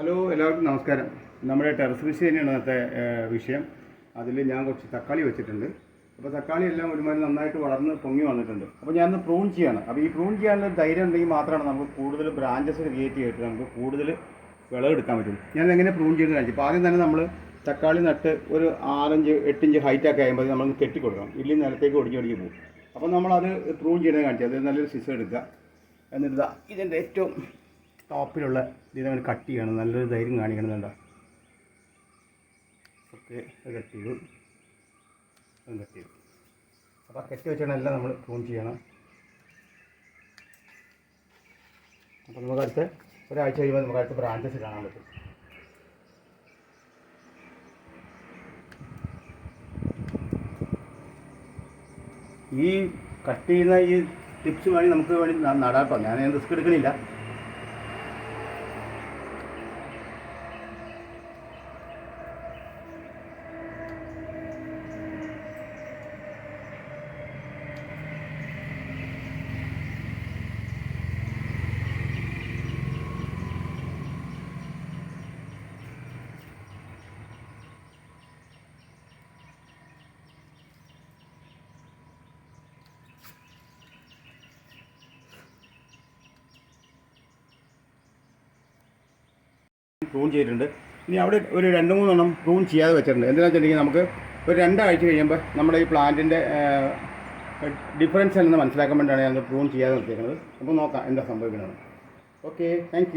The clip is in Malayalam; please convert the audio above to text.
ഹലോ എല്ലാവർക്കും നമസ്കാരം. നമ്മുടെ ടെറസ് കൃഷി തന്നെയാണ് ഇന്നത്തെ വിഷയം. അതിൽ ഞാൻ കുറച്ച് തക്കാളി വെച്ചിട്ടുണ്ട്. അപ്പോൾ തക്കാളി എല്ലാം ഒരുമാതിരി നന്നായിട്ട് വളർന്ന് പൊങ്ങി വന്നിട്ടുണ്ട്. അപ്പോൾ ഞാനൊന്ന് പ്രൂൺ ചെയ്യാണ്. അപ്പോൾ ഈ പ്രൂൺ ചെയ്യാനുള്ള ധൈര്യം ഉണ്ടെങ്കിൽ മാത്രമാണ് നമുക്ക് കൂടുതൽ ബ്രാഞ്ചസ് ക്രിയേറ്റ് ചെയ്തിട്ട് നമുക്ക് കൂടുതൽ വിളവെടുക്കാൻ പറ്റും ഞാൻ എങ്ങനെ പ്രൂൺ ചെയ്യുന്നത് കാണിച്ചു അപ്പോൾ ആദ്യം തന്നെ നമ്മൾ തക്കാളി നട്ട് ഒരു ആറഞ്ച് എട്ടിഞ്ച് ഹൈറ്റൊക്കെ ആകുമ്പോൾ നമ്മൾ കെട്ടി കൊടുക്കണം ഇല്ലെങ്കിൽ നിലത്തേക്ക് ഒടിഞ്ഞ് ഒടിഞ്ഞ് പോകും. അപ്പോൾ നമ്മളത് പ്രൂൺ ചെയ്യുന്നത് കാണിച്ചു അത് നല്ലൊരു സിസ് എടുക്കുക. എന്നിട്ട് ഇതാ ഇതിന്റെ ഏറ്റവും ടോപ്പിലുള്ള ഇതങ്ങനെ കട്ട് ചെയ്യണം. നല്ലൊരു ധൈര്യം കാണിക്കണമെന്നുണ്ടോ അത് കട്ട് ചെയ്തു. അതും കട്ട് ചെയ്തു. അപ്പോൾ കെട്ടി വെച്ചാണ് എല്ലാം നമ്മൾ പ്രൂൺ ചെയ്യണം. അപ്പോൾ നമുക്ക് അടുത്ത ഒരാഴ്ച കഴിയുമ്പോൾ നമുക്ക് അടുത്ത ബ്രാഞ്ചസ് കാണാൻ പറ്റും. ഈ കട്ട് ചെയ്യുന്ന ഈ ടിപ്സ് വേണമെങ്കിൽ നമുക്ക് വേണ്ടി നടാട്ടോ. ഞാൻ റിസ്ക് എടുക്കണില്ല. പ്രൂൺ ചെയ്തിട്ടുണ്ട്. ഇനി അവിടെ ഒരു രണ്ട് മൂന്നെണ്ണം പ്രൂൺ ചെയ്യാതെ വെച്ചിട്ടുണ്ട്. എന്താണെന്ന് വെച്ചിട്ടുണ്ടെങ്കിൽ നമുക്ക് ഒരു രണ്ടാഴ്ച കഴിയുമ്പോൾ നമ്മുടെ ഈ പ്ലാന്റിന്റെ ഡിഫറൻസ് എന്ന് മനസ്സിലാക്കാൻ വേണ്ടിയാണ് ഞാൻ പ്രൂൺ ചെയ്യാതെ നിർത്തിയിരിക്കുന്നത് അപ്പോൾ നോക്കാം എന്താ സംഭവിക്കുന്നത് ഓക്കെ താങ്ക്